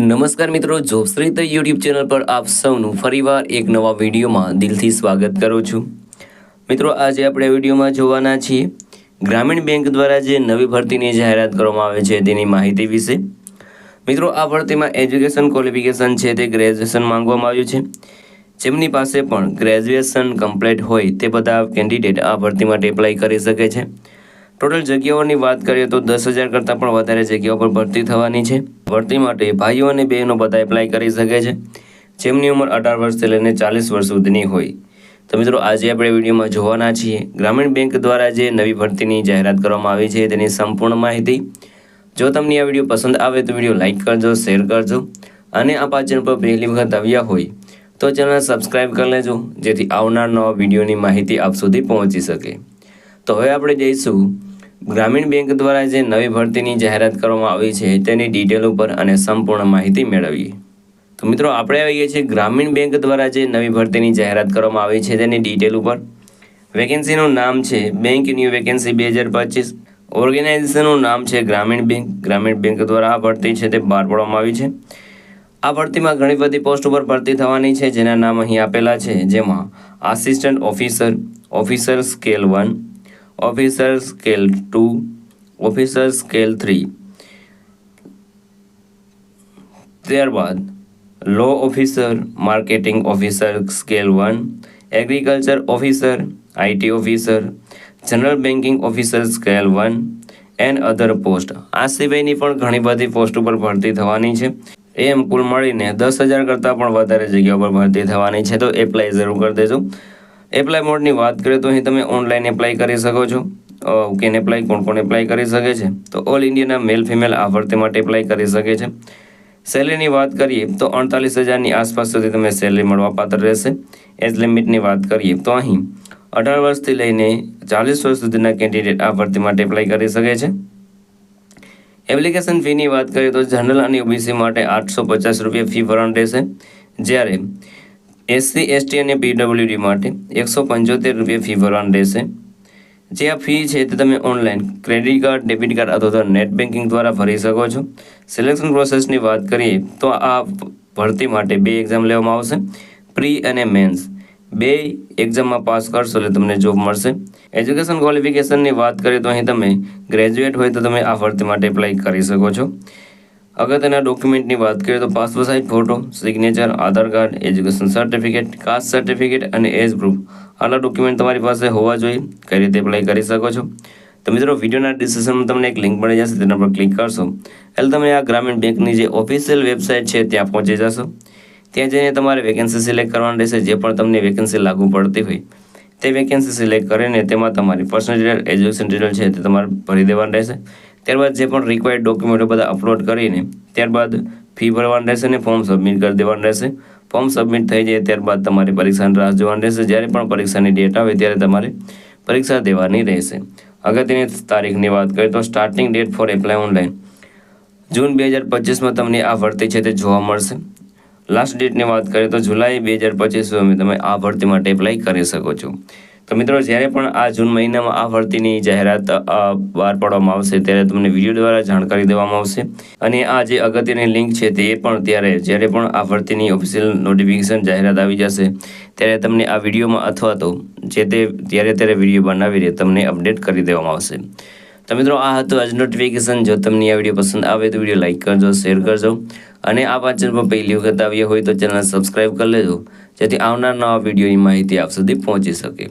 નમસ્કાર મિત્રો જોબશ્રી the YouTube channel પર આપ સૌનું ફરીવાર એક નવા વિડીયોમાં દિલથી સ્વાગત કરું છું. મિત્રો, આજે આપણે વિડીયોમાં જોવાના છીએ, ગ્રામીણ બેંક દ્વારા જે નવી ભરતીની જાહેરાત કરવામાં આવે છે તેની માહિતી વિશે. મિત્રો, આ ભરતીમાં એજ્યુકેશન ક્વોલિફિકેશન છે તે ગ્રેજ્યુએશન માંગવામાં આવ્યું છે. જેમની પાસે પણ ગ્રેજ્યુએશન કમ્પ્લીટ હોય તે બધા કેન્ડિડેટ આ ભરતી માટે એપ્લાય કરી શકે છે. ટોટલ જગ્યાઓની વાત કરીએ તો દસ હજાર કરતાં પણ વધારે જગ્યાઓ પર ભરતી થવાની છે. ભરતી માટે ભાઈઓ અને બહેનો બધા એપ્લાય કરી શકે છે. જેમની ઉંમર અઢાર વર્ષથી લઈને ચાલીસ વર્ષ સુધીની હોય. તો મિત્રો, આજે આપણે વિડીયોમાં જોવાના છીએ, ગ્રામીણ બેંક દ્વારા જે નવી ભરતીની જાહેરાત કરવામાં આવી છે તેની સંપૂર્ણ માહિતી. જો તમને આ વીડિયો પસંદ આવે તો વીડિયો લાઇક કરજો, શેર કરજો અને આ પાચન પર પહેલી વખત આવ્યા હોય તો ચેનલ સબસ્ક્રાઈબ કરી લેજો, જેથી આવનાર નવા વિડીયોની માહિતી આપ સુધી પહોંચી શકે. તો હવે આપણે જઈશું ગ્રામીણ બેંક દ્વારા જે નવી ભરતીની જાહેરાત કરવામાં આવી છે, તેની ડિટેલ ઉપર અને સંપૂર્ણ માહિતી મેળવીએ. તો મિત્રો, આપણે આવીએ છીએ ગ્રામીણ બેંક દ્વારા જે નવી ભરતીની જાહેરાત કરવામાં આવી છે, તેની ડિટેલ ઉપર. વેકેન્સીનું નામ છે બેંક ન્યૂ વેકેન્સી બે હજાર પચીસ. ઓર્ગેનાઇઝેશનનું નામ છે ગ્રામીણ બેંક. ગ્રામીણ બેંક દ્વારા આ ભરતી છે તે બહાર પાડવામાં આવી છે. આ ભરતીમાં ઘણી બધી પોસ્ટ ઉપર ભરતી થવાની છે, જેના નામ અહીં આપેલા છે, જેમાં assistant officer officer scale one officer scale two officer scale three ત્યારબાદ law officer marketing officer scale one agriculture officer IT officer general banking officer scale one and other post આ સિવાયની પણ ઘણી બધી પોસ્ટ ઉપર ભરતી થવાની છે. એમ કુલ મળીને દસ હજાર કરતાં પણ વધારે જગ્યા પર ભરતી થવાની છે. તો એપ્લાય જરૂર કરી દેજો. એપ્લાય મોડની વાત કરીએ તો અહીં તમે ઓનલાઈન એપ્લાય કરી શકો છો. કેન એપ્લાય કોણ કોણ એપ્લાય કરી શકે છે. તો ઓલ ઇન્ડિયાના મેલ ફિમેલ આ ભરતી માટે એપ્લાય કરી શકે છે. સેલેરીની વાત કરીએ તો અડતાલીસ હજારની આસપાસ સુધી તમે સેલેરી મળવાપાત્ર રહેશે. એજ લિમિટની વાત કરીએ તો અહીં અઢાર વર્ષથી લઈને ચાલીસ વર્ષ સુધીના કેન્ડિડેટ આ ભરતી માટે એપ્લાય કરી શકે છે. એપ્લિકેશન ફીની વાત કરીએ તો જનરલ અને ઓબીસી માટે આઠસો પચાસ રૂપિયા ફી ભરણ રહેશે. જ્યારે એસસી એસટી અને પીડબ્લ્યુડી માટે એકસો પંચોતેર રૂપિયા ફી ભરવાનું રહેશે. જે આ ફી છે તે તમે online credit card debit card અથવા નેટ બેન્કિંગ દ્વારા ભરી શકો છો. સિલેક્શન પ્રોસેસની વાત કરીએ તો આ ભરતી માટે બે એક્ઝામ લેવામાં આવશે. પ્રી અને મેન્સ બે એક્ઝામમાં પાસ કરશો એટલે તમને જોબ મળશે. એજ્યુકેશન ક્વોલિફિકેશનની વાત કરીએ તો અહીં તમે ગ્રેજ્યુએટ હોય તો તમે આ ભરતી માટે એપ્લાય કરી શકો છો. અગત્યના ડોક્યુમેન્ટની વાત કરીએ તો passport size photo signature Aadhaar card education certificate caste certificate અને એજ પ્રૂફ આટલા ડોક્યુમેન્ટ તમારી પાસે હોવા જોઈએ. કઈ રીતે એપ્લાય કરી શકો છો? તો મિત્રો, વિડીયોના ડિસ્ક્રિપ્શનમાં તમને એક લિંક મળી જશે. તેના પર ક્લિક કરશો. એટલે તમે આ ગ્રામીણ બેંકની જે ઓફિશિયલ વેબસાઇટ છે, ત્યાં પહોંચી જશો. ત્યાં જઈને તમારે વેકેન્સી સિલેક્ટ કરવાની રહેશે, જે પણ તમને વેકેન્સી લાગુ પડતી હોય. તે વેકેન્સી સિલેક્ટ કરીને તેમાં તમારી પર્સનલ ડિટેલ એજ્યુકેશન ડિટેલ છે તે તમારે ભરી દેવાની રહેશે. ત્યારબાદ જે પણ રિક્વાયર્ડ ડોક્યુમેન્ટો બધા અપલોડ કરીને ત્યારબાદ ફી ભરવાની રહેશે અને ફોર્મ સબમિટ કરી દેવાનું રહેશે. ફોર્મ સબમિટ થઈ જાય ત્યારબાદ તમારી પરીક્ષાની રાહ જોવાની રહેશે. જ્યારે પણ પરીક્ષાની ડેટ આવે ત્યારે તમારે પરીક્ષા દેવાની રહેશે. અગત્યની તારીખની વાત કરીએ તો starting date for apply online June બે હજાર પચીસમાં તમને આ ભરતી છે તે જોવા મળશે. લાસ્ટ ડેટની વાત કરીએ તો જુલાઈ બે હજાર પચીસ તમે આ ભરતી માટે એપ્લાય કરી શકો છો. તો મિત્રો, જ્યારે પણ આ જૂન મહિનામાં આ ભરતીની જાહેરાત બહાર પાડવામાં આવશે, ત્યારે તમને વીડિયો દ્વારા જાણકારી દેવામાં આવશે. અને આ જે અગત્યની લિંક છે તે પણ ત્યારે, જ્યારે પણ આ ભરતીની ઓફિશિયલ નોટિફિકેશન જાહેરાત આવી જશે, ત્યારે તમને આ વિડીયોમાં અથવા તો જે તે ત્યારે ત્યારે વીડિયો બનાવીને તમને અપડેટ કરી દેવામાં આવશે. તો મિત્રો, આ હતું આજ નોટિફિકેશન જો તમને આ વીડિયો પસંદ આવે તો વીડિયો લાઇક કરજો, શેર કરજો. અને આ વાંચન પર પહેલી વખત આવ્યા હોય તો ચેનલ સબસ્ક્રાઈબ કરી લેજો, જેથી આવનાર નવા વિડીયોની માહિતી આપ સુધી પહોંચી શકે.